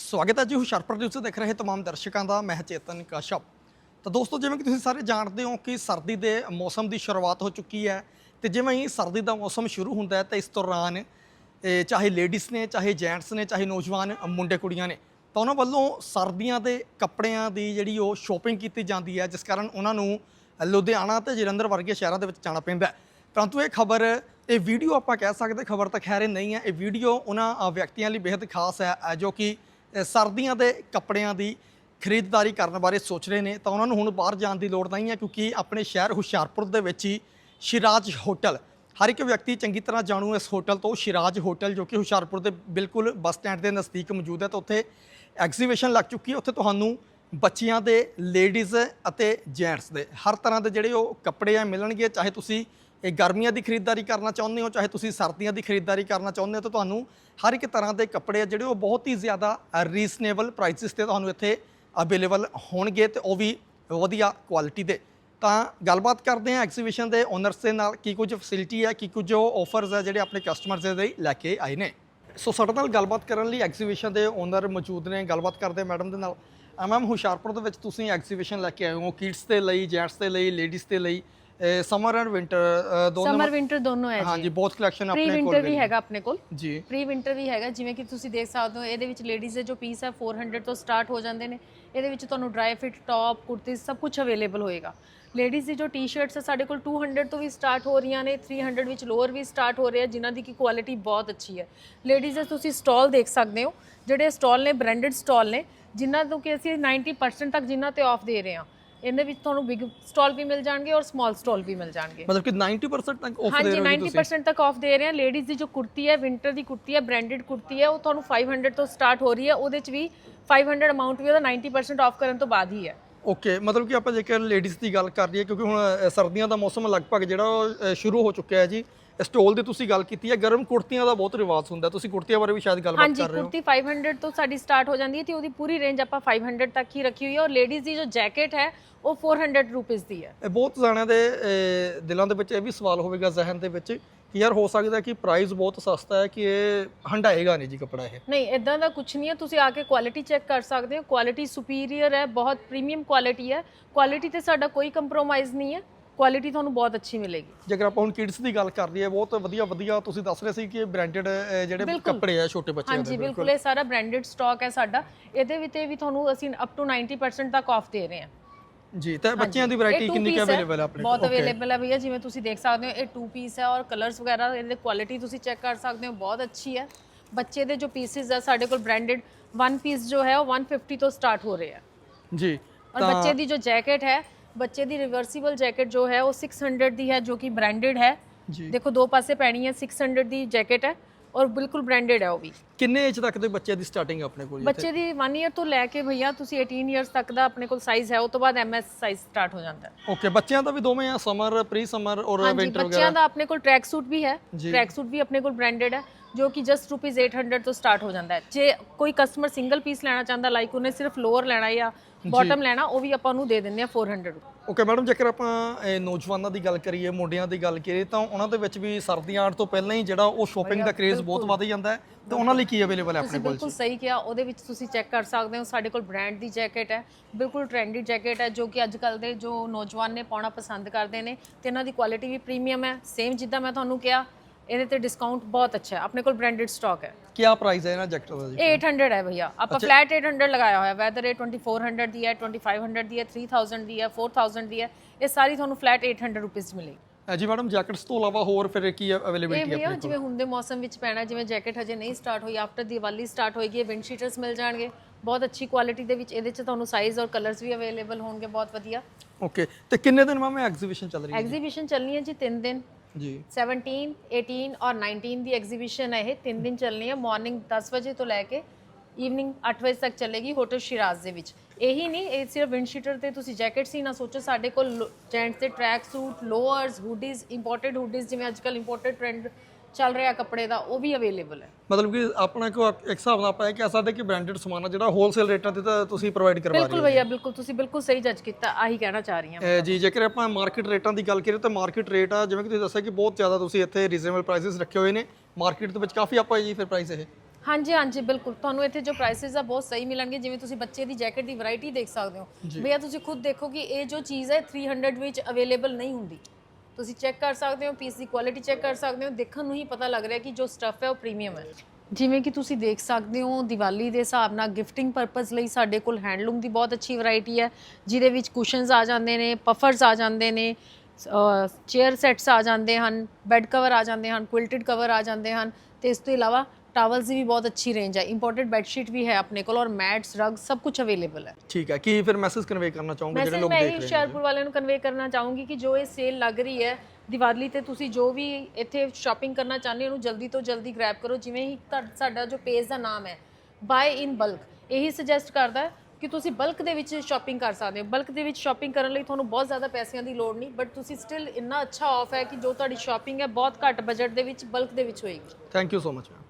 ਸਵਾਗਤ ਹੈ ਜੀ ਹੁਸ਼ਿਆਰਪੁਰ ਨਿਊਜ਼ ਦੇਖ ਰਹੇ ਤਮਾਮ ਦਰਸ਼ਕਾਂ ਦਾ, ਮੈਂ ਚੇਤਨ ਕਸ਼ਪ। ਤਾਂ ਦੋਸਤੋ, ਜਿਵੇਂ ਕਿ ਤੁਸੀਂ ਸਾਰੇ ਜਾਣਦੇ ਹੋ ਕਿ ਸਰਦੀ ਦੇ ਮੌਸਮ ਦੀ ਸ਼ੁਰੂਆਤ ਹੋ ਚੁੱਕੀ ਹੈ ਤੇ ਜਿਵੇਂ ਹੀ ਸਰਦੀ ਦਾ ਮੌਸਮ ਸ਼ੁਰੂ ਹੁੰਦਾ ਹੈ, ਤਾਂ ਇਸ ਦੌਰਾਨ ਚਾਹੇ ਲੇਡੀਜ਼ ਨੇ, ਚਾਹੇ ਜੈਂਟਸ ਨੇ, ਚਾਹੇ ਨੌਜਵਾਨ ਮੁੰਡੇ ਕੁੜੀਆਂ ਨੇ, ਤਾਂ ਉਹਨਾਂ ਵੱਲੋਂ ਸਰਦੀਆਂ ਦੇ ਕੱਪੜਿਆਂ ਦੀ ਜਿਹੜੀ ਉਹ ਸ਼ੋਪਿੰਗ ਕੀਤੀ ਜਾਂਦੀ ਹੈ, ਜਿਸ ਕਾਰਨ ਉਹਨਾਂ ਨੂੰ ਲੁਧਿਆਣਾ ਤੇ ਜਲੰਧਰ ਵਰਗੇ ਸ਼ਹਿਰਾਂ ਦੇ ਵਿੱਚ ਜਾਣਾ ਪੈਂਦਾ ਹੈ। ਪਰੰਤੂ ਇਹ ਖਬਰ, ਇਹ ਵੀਡੀਓ ਆਪਾਂ ਕਹਿ ਸਕਦੇ, ਖਬਰ ਤਾਂ ਖੈਰ ਨਹੀਂ ਹੈ। ਇਹ ਵੀਡੀਓ ਉਹਨਾਂ ਵਿਅਕਤੀਆਂ ਲਈ ਬੇहद ਖਾਸ ਹੈ, ਜੋ ਕਿ ਸਰਦੀਆਂ ਦੇ ਕੱਪੜਿਆਂ ਦੀ ਖਰੀਦਦਾਰੀ ਕਰਨ ਬਾਰੇ ਸੋਚ ਰਹੇ ਨੇ, ਤਾਂ ਉਹਨਾਂ ਨੂੰ ਹੁਣ ਬਾਹਰ ਜਾਣ ਦੀ ਲੋੜ ਨਹੀਂ ਹੈ, ਕਿਉਂਕਿ ਆਪਣੇ ਸ਼ਹਿਰ ਹੁਸ਼ਿਆਰਪੁਰ ਦੇ ਵਿੱਚ ਹੀ ਸ਼ਿਰਾਜ ਹੋਟਲ, ਹਰ ਇੱਕ ਵਿਅਕਤੀ ਚੰਗੀ ਤਰ੍ਹਾਂ ਜਾਣੂ ਇਸ ਹੋਟਲ ਤੋਂ ਸ਼ਿਰਾਜ ਹੋਟਲ, ਜੋ ਕਿ ਹੁਸ਼ਿਆਰਪੁਰ ਦੇ ਬਿਲਕੁਲ ਬੱਸ ਸਟੈਂਡ ਦੇ ਨਜ਼ਦੀਕ ਮੌਜੂਦ ਹੈ, ਤਾਂ ਉੱਥੇ ਐਗਜ਼ੀਬਿਸ਼ਨ ਲੱਗ ਚੁੱਕੀ ਹੈ, ਉੱਥੇ ਤੁਹਾਨੂੰ ਬੱਚਿਆਂ ਦੇ ਲੇਡੀਜ਼ ਅਤੇ ਜੈਂਟਸ ਦੇ, ਹਰ ਤਰ੍ਹਾਂ ਦੇ ਜਿਹੜੇ ਉਹ ਕੱਪੜੇ ਆ, ਮਿਲਣਗੇ, ਚਾਹੇ ਤੁਸੀਂ ਇਹ ਗਰਮੀਆਂ ਦੀ ਖਰੀਦਦਾਰੀ ਕਰਨਾ ਚਾਹੁੰਦੇ ਹੋ, ਚਾਹੇ ਤੁਸੀਂ ਸਰਦੀਆਂ ਦੀ ਖਰੀਦਦਾਰੀ ਕਰਨਾ ਚਾਹੁੰਦੇ ਹੋ, ਤਾਂ ਤੁਹਾਨੂੰ ਹਰ ਇੱਕ ਤਰ੍ਹਾਂ ਦੇ ਕੱਪੜੇ ਆ ਜਿਹੜੇ ਉਹ ਬਹੁਤ ਹੀ ਜ਼ਿਆਦਾ ਰੀਜ਼ਨੇਬਲ ਪ੍ਰਾਈਸਿਸ ਤੇ ਤੁਹਾਨੂੰ ਇੱਥੇ ਅਵੇਲੇਬਲ ਹੋਣਗੇ ਤੇ ਉਹ ਵੀ ਵਧੀਆ ਕੁਆਲਿਟੀ ਦੇ। ਤਾਂ ਗੱਲਬਾਤ ਕਰਦੇ ਹਾਂ ਐਗਜ਼ੀਬਿਸ਼ਨ ਦੇ ਓਨਰਸ ਦੇ ਨਾਲ, ਕੀ ਕੁਝ ਫੈਸਿਲਿਟੀ ਹੈ, ਕੀ ਕੁਝ ਉਹ ਆਫਰਸ ਹੈ ਜਿਹੜੇ ਆਪਣੇ ਕਸਟਮਰਸ ਦੇ ਲਈ ਲੈ ਕੇ ਆਏ ਨੇ। ਸੋ ਸਾਡੇ ਨਾਲ ਗੱਲਬਾਤ ਕਰਨ ਲਈ ਐਗਜ਼ੀਬਿਸ਼ਨ ਦੇ ਓਨਰ ਮੌਜੂਦ ਨੇ, ਗੱਲਬਾਤ ਕਰਦੇ ਮੈਡਮ ਦੇ ਨਾਲ। ਮੈਮ ਹੁਸ਼ਿਆਰਪੁਰ ਦੇ ਵਿੱਚ ਤੁਸੀਂ ਐਗਜ਼ੀਬਿਸ਼ਨ ਲੈ ਕੇ ਆਏ ਹੋ ਕਿਡਸ ਦੇ ਲਈ ਜੈਂਟਸ ਦੇ ਲਈ ਲੇਡੀਜ਼ ਦੇ ਲਈ। ਸਮਰ ਐਂਡ ਵਿੰਟਰ ਦੋਨੋਂ ਸਮਰ ਵਿੰਟਰ ਦੋਨੋਂ ਹੈ ਹਾਂਜੀ ਜੀ। ਬਹੁਤ ਕਲੈਕਸ਼ਨ ਪ੍ਰੀ ਆਪਣੇ ਕੋਲ ਵਿੰਟਰ ਵੀ ਮਿਲ- ਹੈਗਾ ਆਪਣੇ ਕੋਲ। ਜੀ। ਪ੍ਰੀ ਵਿੰਟਰ ਵੀ ਹੈਗਾ ਜਿਵੇਂ ਕਿ ਤੁਸੀਂ ਦੇਖ ਸਕਦੇ ਹੋ ਇਹਦੇ ਵਿੱਚ ਲੇਡੀਜ਼ ਦੇ ਜੋ ਪੀਸ ਹੈ 400 ਤੋਂ ਸਟਾਰਟ ਹੋ ਜਾਂਦੇ ਨੇ। ਇਹਦੇ ਵਿੱਚ ਤੁਹਾਨੂੰ ਡਰਾਈ ਫਿਟ ਟੌਪ ਕੁਰਤੀ ਸਭ ਕੁਝ ਅਵੇਲੇਬਲ ਹੋਏਗਾ। ਲੇਡੀਜ਼ ਦੀ ਜੋ ਟੀ-ਸ਼ਰਟਸ ਹੈ ਸਾਡੇ ਕੋਲ 200 ਤੋਂ ਵੀ ਸਟਾਰਟ ਹੋ ਰਹੀਆਂ ਨੇ 300 ਵਿੱਚ ਲੋਅਰ ਵੀ ਸਟਾਰਟ ਹੋ ਰਹੇ ਆ ਜਿਨ੍ਹਾਂ ਦੀ ਕੀ ਕੁਆਲਿਟੀ ਬਹੁਤ ਅੱਛੀ ਹੈ। ਲੇਡੀਜ਼ ਦੇ ਤੁਸੀਂ ਸਟਾਲ ਦੇਖ ਸਕਦੇ ਹੋ ਜਿਹੜੇ ਸਟਾਲ ਨੇ ਬ੍ਰਾਂਡਡ ਸਟਾਲ ਨੇ ਜਿਨ੍ਹਾਂ ਤੋਂ ਕਿ ਅਸੀਂ 90% ਤੱਕ ਜਿਨ੍ਹਾਂ ਤੇ ਆਫ ਦੇ ਰਹੇ ਹਾਂ। ਇਹਦੇ ਵਿੱਚ ਤੁਹਾਨੂੰ ਬਿਗ ਸਟਾਲ ਵੀ ਮਿਲ ਜਾਣਗੇ ਔਰ ਸਮਾਲ ਸਟਾਲ ਵੀ ਮਿਲ ਜਾਣਗੇ। ਮਤਲਬ ਕਿ 90% ਤੱਕ ਆਫਰ ਦੇ ਹਾਂਜੀ ਰਹੇ ਹੋ ਜੀ ਤੁਸੀਂ? 90% ਤੱਕ ਆਫ ਦੇ ਰਹੇ ਹਾਂ। ਲੇਡੀਜ਼ ਦੀ ਜੋ ਕੁਰਤੀ ਹੈ ਵਿੰਟਰ ਦੀ ਕੁਰਤੀ ਹੈ ਬ੍ਰਾਂਡਡ ਕੁਰਤੀ ਹੈ ਉਹ ਤੁਹਾਨੂੰ 500 ਤੋਂ ਸਟਾਰਟ ਹੋ ਰਹੀ ਹੈ। ਉਹਦੇ ਚ ਵੀ 500 ਅਮਾਉਂਟ ਵੀ ਉਹਦਾ 90% ਆਫ ਕਰਨ ਤੋਂ ਬਾਅਦ ਹੀ ਹੈ। ਓਕੇ ਮਤਲਬ ਕਿ ਆਪਾਂ ਜੇਕਰ ਲੇਡੀਜ਼ ਦੀ ਗੱਲ ਕਰ ਲਈਏ ਕਿਉਂਕਿ ਹੁਣ ਸਰਦੀਆਂ ਦਾ ਮੌਸਮ ਲਗਭਗ ਜਿਹੜਾ ਉਹ, ਸ਼ੁਰੂ ਹੋ ਚੁੱਕਿਆ ਹੈ ਜੀ। ਸਟੋਲ ਦੀ ਤੁਸੀਂ ਗੱਲ ਕੀਤੀ ਹੈ ਗਰਮ ਕੁੜਤੀਆਂ ਦਾ ਬਹੁਤ ਰਿਵਾਜ ਹੁੰਦਾ ਤੁਸੀਂ ਕੁੜਤੀਆਂ ਬਾਰੇ ਵੀ ਸ਼ਾਇਦ ਗੱਲਬਾਤ ਹਾਂਜੀ ਕਰ ਰਹੇ ਹੋ। ਕੁਰਤੀ 500 ਤੋਂ ਸਾਡੀ ਸਟਾਰਟ ਹੋ ਜਾਂਦੀ ਹੈ ਤੇ ਉਹਦੀ ਪੂਰੀ ਰੇਂਜ ਆਪਾਂ 500 ਤੱਕ ਹੀ ਰੱਖੀ ਹੋਈ ਹੈ। ਔਰ ਲੇਡੀਜ਼ ਦੀ ਜੋ ਜੈਕਟ ਹੈ ਉਹ 400 ਰੁਪੀਸ ਦੀ ਹੈ। ਬਹੁਤ ਜਾਣਿਆਂ ਦੇ ਦਿਲਾਂ ਦੇ ਵਿੱਚ ਇਹ ਵੀ ਸਵਾਲ ਹੋਵੇਗਾ ਜ਼ਿਹਨ ਦੇ ਵਿੱਚ ਕਿ ਯਾਰ ਹੋ ਸਕਦਾ ਕਿ ਪ੍ਰਾਈਸ ਬਹੁਤ ਸਸਤਾ ਹੈ ਕਿ ਇਹ ਹੰਡਾਏਗਾ ਨਹੀਂ ਜੀ ਕਪੜਾ ਇਹ। ਨਹੀਂ ਇਦਾਂ ਦਾ ਕੁਝ ਨਹੀਂ ਹੈ। ਤੁਸੀਂ ਆ ਕੇ ਕੁਆਲਿਟੀ ਚੈੱਕ ਕਰ ਸਕਦੇ ਹੋ। ਕੁਆਲਿਟੀ ਸੁਪੀਰੀਅਰ ਹੈ ਬਹੁਤ ਪ੍ਰੀਮੀਅਮ ਕੁਆਲਿਟੀ ਹੈ। ਕੁਆਲਿਟੀ ਤੇ ਸਾਡਾ ਕੋਈ ਕੰਪਰੋਮਾਈਜ਼ ਨਹੀਂ ਹੈ। ਕੁਆਲਿਟੀ ਤੁਹਾਨੂੰ ਬਹੁਤ ਅੱਛੀ ਮਿਲੇਗੀ। ਜੇਕਰ ਆਪਾਂ ਹੁਣ ਕਿਡਸ ਦੀ ਗੱਲ ਕਰ ਲਈਏ ਬਹੁਤ ਵਧੀਆ ਵਧੀਆ ਤੁਸੀਂ ਦੱਸ ਰਹੇ ਸੀ ਕਿ ਬ੍ਰਾਂਡਡ ਜਿਹੜੇ। ਕੱਪੜੇ ਆ ਛੋਟੇ ਬੱਚਿਆਂ ਹਾਂਜੀ ਦੇ ਬਿਲਕੁਲ। ਇਹ ਸਾਰਾ ਬ੍ਰਾਂਡਡ ਸਟਾਕ ਹੈ ਸਾਡਾ। ਇਹਦੇ ਵਿੱਚ ਵੀ ਤੁਹਾਨੂੰ ਅਸੀਂ ਅਪ ਟੂ 90% ਤੱਕ ਆਫ ਦੇ ਰਹੇ ਹਾਂ। ਜੀ ਤਾਂ ਬੱਚਿਆਂ ਦੀ ਵੈਰਾਈਟੀ ਕਿੰਨੀ ਕੁ ਅਵੇਲੇਬਲ ਹੈ। ਆਪਣੇ ਬਹੁਤ ਕੋਲ? Okay. ਅਵੇਲੇਬਲ ਹੈ ਭਈਆ ਜਿਵੇਂ ਤੁਸੀਂ ਦੇਖ ਸਕਦੇ ਹੋ ਇਹ 2 ਪੀਸ ਹੈ ਔਰ ਕਲਰਸ ਵਗੈਰਾ ਇਹਦੇ ਕੁਆਲਿਟੀ ਤੁਸੀਂ ਚੈੱਕ ਕਰ ਸਕਦੇ ਹੋ ਬਹੁਤ ਅੱਛੀ ਹੈ। ਬੱਚੇ ਦੇ ਜੋ ਪੀਸਿਸ ਹੈ ਸਾਡੇ ਕੋਲ ਬ੍ਰਾਂਡਡ 1 ਪੀਸ ਜੋ ਹੈ ਉਹ 150 ਤੋਂ ਸਟਾਰਟ ਹੋ ਰਿਹਾ ਹੈ ਜੀ ਔਰ ਬੱਚੇ ਦੀ ਜੋ ਜੈਕਟ ਹੈ ਬੱਚੇ ਦੀ ਰਿਵਰਸੀਬਲ ਜੈਕਟ ਜੋ ਹੈ ਉਹ 600 ਦੀ ਹੈ ਜੋ ਕਿ ਬ੍ਰਾਂਡਡ ਹੈ। ਜੀ। ਦੇਖੋ ਦੋ ਪਾਸੇ ਪੈਣੀ ਹੈ 600 ਦੀ ਜੈਕਟ ਹੈ ਔਰ ਬਿਲਕੁਲ ਬ੍ਰਾਂਡਡ ਹੈ ਉਹ ਵੀ। ਕਿੰਨੇ ਏਜ ਤੱਕ ਦੇ ਬੱਚੇ ਦੀ ਸਟਾਰਟਿੰਗ ਆਪਣੇ ਕੋਲ ਜੀ ਬੱਚੇ ਦੀ 1 ਇਅਰ ਤੋਂ ਲੈ ਕੇ ਭਈਆ ਤੁਸੀਂ 18 ਇਅਰਸ ਤੱਕ ਦਾ ਆਪਣੇ ਕੋਲ ਸਾਈਜ਼ ਹੈ ਉਹ ਤੋਂ ਬਾਅਦ ਐਮਐਸ ਸਾਈਜ਼ ਸਟਾਰਟ ਹੋ ਜਾਂਦਾ ਹੈ। ਓਕੇ ਬੱਚਿਆਂ ਦਾ ਵੀ ਦੋਵੇਂ ਆ ਸਮਰ ਪ੍ਰੀ ਸਮਰ ਔਰ ਹਾਂਜੀ ਵਿੰਟਰ ਬੱਚਿਆਂ ਵਗੈਰਾ ਦਾ ਆਪਣੇ ਕੋਲ ਟਰੈਕ ਸੂਟ ਵੀ ਹੈ ਜੀ। ਟਰੈਕ ਸੂਟ ਵੀ ਆਪਣੇ ਕੋਲ ਬ੍ਰਾਂਡਡ ਹੈ ਜੋ ਕਿ ਜਸਟ ਰੁਪੀਸ 800 ਤੋਂ ਸਟਾਰਟ ਹੋ ਜਾਂਦਾ ਹੈ। ਜੇ ਕੋਈ ਕਸਟਮਰ ਸਿੰਗਲ ਪੀਸ ਲੈਣਾ ਚਾਹੁੰਦਾ ਲਾਈਕ ਉਹਨੇ ਸਿਰਫ ਲੋਅਰ ਲੈਣਾ ਜਾਂ ਬਾਟਮ ਲੈਣਾ ਉਹ ਵੀ ਆਪਾਂ ਨੂੰ ਦੇ ਦਿੰਦੇ ਆ 400 ਰੁਪਏ। ਓਕੇ ਮੈਡਮ ਜੇਕਰ ਆਪਾਂ ਇਹ ਨੌਜਵਾਨਾਂ ਦੀ ਗੱਲ ਕਰੀਏ ਮੁੰਡਿਆਂ ਦੀ ਗੱਲ ਕਰੀਏ ਤਾਂ ਉਹਨਾਂ ਦੇ ਵਿੱਚ ਵੀ ਸਰਦੀਆਂ ਆਉਣ ਤੋਂ ਪਹਿਲਾਂ ਹੀ ਜਿਹੜਾ ਉਹ ਸ਼ੋਪਿੰਗ ਦਾ ਕ੍ਰੇਜ਼ ਬਹੁਤ ਵੱਧ ਜਾਂਦਾ ਹੈ। ਤੇ ਉਹਨਾਂ ਲਈ ਕੀ ਅਵੇਲੇਬਲ ਹੈ ਆਪਣੇ ਕੋਲ ਬਿਲਕੁਲ ਸਹੀ ਕਿਹਾ ਉਹਦੇ ਵਿੱਚ ਤੁਸੀਂ ਚੈੱਕ ਕਰ ਸਕਦੇ ਹੋ ਸਾਡੇ ਕੋਲ ਬ੍ਰਾਂਡ ਦੀ ਜੈਕਟ ਹੈ ਬਿਲਕੁਲ ਟ੍ਰੈਂਡੀ ਜੈਕਟ ਹੈ ਜੋ ਕਿ ਅੱਜ ਕੱਲ ਦੇ ਜੋ ਨੌਜਵਾਨ ਨੇ ਪਾਉਣਾ ਪਸੰਦ ਕਰਦੇ ਨੇ ਤੇ ਇਹਨਾਂ ਦੀ ਕੁਆਲਿਟੀ ਵੀ ਪ੍ਰੀਮੀਅਮ ਹੈ ਸੇਮ ਜਿੱਦਾਂ ਮੈਂ ਤੁਹਾਨੂੰ ਕਿਹਾ ਇਹਦੇ ਤੇ ਡਿਸਕਾਊਂਟ ਬਹੁਤ ਅੱਛਾ ਹੈ ਆਪਣੇ ਕੋਲ ਬ੍ਰਾਂਡਡ ਸਟਾਕ ਹੈ। ਕੀ ਪ੍ਰਾਈਸ ਹੈ ਇਹਨਾਂ ਜੈਕਟ ਦਾ ਜੀ? ਇਹ 800 ਹੈ ਭਈਆ ਆਪਾਂ ਫਲੈਟ 800 ਲਗਾਇਆ ਹੋਇਆ ਵੈਦਰ ਇਹ 2400 ਦੀ ਹੈ 2500 ਦੀ ਹੈ 3000 ਦੀ ਹੈ 4000 ਦੀ ਹੈ ਇਹ ਸਾਰੀ ਤੁਹਾਨੂੰ ਫਲੈਟ 800 ਰੁਪੀਸ ਮਿਲੇਗੀ। ਜੀ ਮੈਡਮ ਜੈਕਟਸ ਤੋਂ ਇਲਾਵਾ ਹੋਰ ਫਿਰ ਕੀ ਅਵੇਲੇਬਿਲਿਟੀ ਹੈ ਭਈਆ ਜਿਵੇਂ ਹੁਣ ਦੇ ਮੌਸਮ ਵਿੱਚ ਪੈਣਾ ਜਿਵੇਂ ਜੈਕਟ ਹਜੇ ਨਹੀਂ ਸਟਾਰਟ ਹੋਈ ਆਫਟਰ ਦੀਵਾਲੀ ਸਟਾਰਟ ਹੋਏਗੀ ਵਿੰਡ ਸ਼ੀਟਰਸ ਮਿਲ ਜਾਣਗੇ। ਬਹੁਤ ਅੱਛੀ ਕੁਆਲਿਟੀ ਦੇ ਵਿੱਚ ਇਹਦੇ ਚ ਤੁਹਾਨੂੰ ਸਾਈਜ਼ ਔਰ ਕਲਰਸ ਵੀ ਅਵੇਲੇਬਲ ਹੋਣਗੇ ਬਹੁਤ ਵਧੀਆ। ਓਕੇ ਤੇ ਕਿੰਨੇ ਦਿਨ ਮੈਮ ਐਗਜ਼ੀਬਿਸ਼ਨ ਚੱਲ ਰਹੀ ਹੈ? ਐਗਜ਼ੀਬਿਸ਼ਨ ਚੱਲਣੀ ਹੈ ਜੀ 3 ਦਿਨ। ਜੀ। 17 18 ਔਰ 19 ਦੀ ਐਗਜ਼ੀਬਿਸ਼ਨ ਹੈ ਇਹ 3 ਦਿਨ ਚੱਲਣੀ ਹੈ ਮਾਰਨਿੰਗ 10 ਵਜੇ ਤੋਂ ਲੈ ਕੇ ਈਵਨਿੰਗ 8 ਵਜੇ ਤੱਕ ਚੱਲੇਗੀ ਹੋਟਲ ਸ਼ਿਰਾਜ਼ ਦੇ ਵਿੱਚ। ਇਹੀ ਨਹੀਂ ਇਹ ਸਿਰਫ ਵਿੰਡ ਸ਼ੀਟਰ ਤੇ ਤੁਸੀਂ ਜੈਕਟਸ ਹੀ ਨਾ ਸੋਚੋ ਸਾਡੇ ਕੋਲ ਜੈਂਟਸ ਦੇ track suit lowers hoodies imported hoodies ਜਿਵੇਂ ਅੱਜਕੱਲ ਇੰਪੋਰਟਡ ਟ੍ਰੈਂਡ ਚੱਲ ਰਿਹਾ ਕੱਪੜੇ ਦਾ ਉਹ ਵੀ ਅਵੇਲੇਬਲ ਹੈ। ਮਤਲਬ ਕਿ ਆਪਣਾ ਕੋ ਇੱਕ ਹਿਸਾਬ ਨਾਲ ਆਪਾਂ ਇਹ ਕਹਿ ਸਕਦੇ ਕਿ ਬ੍ਰਾਂਡਡ ਸਮਾਨ ਆ ਜਿਹੜਾ ਹੋਲਸੇਲ ਰੇਟਾਂ ਤੇ ਤਾਂ ਤੁਸੀਂ ਪ੍ਰੋਵਾਈਡ ਕਰਵਾ ਰਹੇ ਬਿਲਕੁਲ ਭਈਆ ਬਿਲਕੁਲ ਤੁਸੀਂ ਬਿਲਕੁਲ ਸਹੀ ਜੱਜ ਕੀਤਾ ਆਹੀ ਕਹਿਣਾ ਚਾਹ ਰਹੀ ਹਾਂ ਹੋ ਜੀ ਜੇਕਰ ਆਪਾਂ ਮਾਰਕੀਟ ਰੇਟਾਂ ਦੀ ਗੱਲ ਕਰੀਏ ਤਾਂ ਮਾਰਕੀਟ ਰੇਟ ਆ ਜਿਵੇਂ ਕਿ ਤੁਸੀਂ ਦੱਸਿਆ ਕਿ ਬਹੁਤ ਜ਼ਿਆਦਾ ਤੁਸੀਂ ਇੱਥੇ ਰੀਜ਼ਨੇਬਲ ਪ੍ਰਾਈਸਸ ਰੱਖੇ ਹੋਏ ਨੇ। ਮਾਰਕੀਟ ਦੇ ਵਿੱਚ ਕਾਫੀ ਆਪਾਂ ਜੀ ਫਿਰ ਪ੍ਰਾਈਸ ਇਹ। ਹਾਂਜੀ ਹਾਂਜੀ ਬਿਲਕੁਲ। ਤੁਹਾਨੂੰ ਇੱਥੇ ਜੋ ਪ੍ਰਾਈਸਿਸ ਆ ਬਹੁਤ ਸਹੀ ਮਿਲਣਗੇ ਜਿਵੇਂ ਤੁਸੀਂ ਬੱਚੇ ਦੀ ਜੈਕਟ ਦੀ ਵੈਰਾਈਟੀ ਦੇਖ ਸਕਦੇ ਹੋ। ਭਈਆ ਤੁਸੀਂ ਖੁਦ ਦੇਖੋ ਕਿ ਇਹ ਜੋ ਚੀਜ਼ ਹੈ 300 ਵਿੱਚ ਅਵੇਲੇਬਲ ਨਹੀਂ ਹੁੰਦੀ। ਤੁਸੀਂ ਚੈੱਕ ਕਰ ਸਕਦੇ ਹੋ ਪੀਸ ਦੀ ਕੁਆਲਿਟੀ ਚੈੱਕ ਕਰ ਸਕਦੇ ਹੋ ਦੇਖਣ ਨੂੰ ਹੀ ਪਤਾ ਲੱਗ ਰਿਹਾ ਕਿ ਜੋ ਸਟੱਫ ਹੈ ਉਹ ਪ੍ਰੀਮੀਅਮ ਹੈ। ਜਿਵੇਂ ਕਿ ਤੁਸੀਂ ਦੇਖ ਸਕਦੇ ਹੋ ਦੀਵਾਲੀ ਦੇ ਹਿਸਾਬ ਨਾਲ ਗਿਫਟਿੰਗ ਪਰਪਸ ਲਈ ਸਾਡੇ ਕੋਲ ਹੈਂਡਲੂਮ ਦੀ ਬਹੁਤ ਅੱਛੀ ਵੈਰਾਈਟੀ ਹੈ ਜਿਹਦੇ ਵਿੱਚ ਕੁਸ਼ਨਸ ਆ ਜਾਂਦੇ ਨੇ ਪਫਰਸ ਆ ਜਾਂਦੇ ਨੇ ਚੇਅਰ ਸੈਟਸ ਆ ਜਾਂਦੇ ਹਨ ਬੈੱਡ ਕਵਰ ਆ ਜਾਂਦੇ ਹਨ ਕੁਇਲਟਡ ਕਵਰ ਆ ਜਾਂਦੇ ਹਨ। ਤੇ ਇਸ ਤੋਂ ਇਲਾਵਾ ਟਾਵਲਸ ਦੀ ਵੀ ਬਹੁਤ ਅੱਛੀ ਰੇਂਜ ਹੈ। ਇੰਪੋਰਟਡ ਬੈੱਡ ਸ਼ੀਟ ਵੀ ਹੈ ਆਪਣੇ ਕੋਲ ਔਰ ਮੈਟਸ ਰਗ ਸਭ ਕੁਝ ਅਵੇਲੇਬਲ ਹੈ। ਠੀਕ ਹੈ। ਕੀ ਫਿਰ ਮੈਸੇਜ ਕਨਵੇ ਕਰਨਾ ਚਾਹੋਗੇ ਜਿਹੜੇ ਲੋਕ ਮੈਂ ਦੇਖ ਰਹੇ ਨੇ? ਹੁਸ਼ਿਆਰਪੁਰ ਵਾਲਿਆਂ ਨੂੰ ਕਨਵੇ ਕਰਨਾ ਚਾਹੂੰਗੀ ਕਿ ਜੋ ਇਹ ਸੇਲ ਲੱਗ ਰਹੀ ਹੈ ਦੀਵਾਲੀ ਤੇ ਤੁਸੀਂ ਜੋ ਵੀ ਇੱਥੇ ਸ਼ਾਪਿੰਗ ਕਰਨਾ ਚਾਹੁੰਦੇ ਹੋ ਉਹਨੂੰ ਜਲਦੀ ਤੋਂ ਜਲਦੀ ਗ੍ਰੈਬ ਕਰੋ। ਜਿਵੇਂ ਹੀ ਸਾਡਾ ਜੋ ਪੇਜ ਦਾ ਨਾਮ ਹੈ ਬਾਏ ਇਨ ਬਲਕ ਇਹੀ ਸੁਜੈਸਟ ਕਰਦਾ ਹੈ ਕਿ ਤੁਸੀਂ ਬਲਕ ਦੇ ਵਿੱਚ ਸ਼ਾਪਿੰਗ ਕਰ ਸਕਦੇ ਹੋ। ਬਲਕ ਦੇ ਵਿੱਚ ਸ਼ਾਪਿੰਗ ਕਰਨ ਲਈ ਤੁਹਾਨੂੰ ਬਹੁਤ ਜ਼ਿਆਦਾ ਪੈਸਿਆਂ ਦੀ ਲੋੜ ਨਹੀਂ ਬਟ ਤੁਸੀਂ ਸਟਿਲ ਇੰਨਾ ਅੱਛਾ ਆਫ ਹੈ ਕਿ ਜੋ ਤੁਹਾਡੀ ਸ਼ਾਪਿੰਗ ਹੈ ਬਹੁਤ ਘੱਟ ਬਜਟ ਦੇ ਵਿੱਚ ਬਲਕ ਦੇ ਵਿੱਚ ਹੋਏਗੀ। Thank you so much ma'am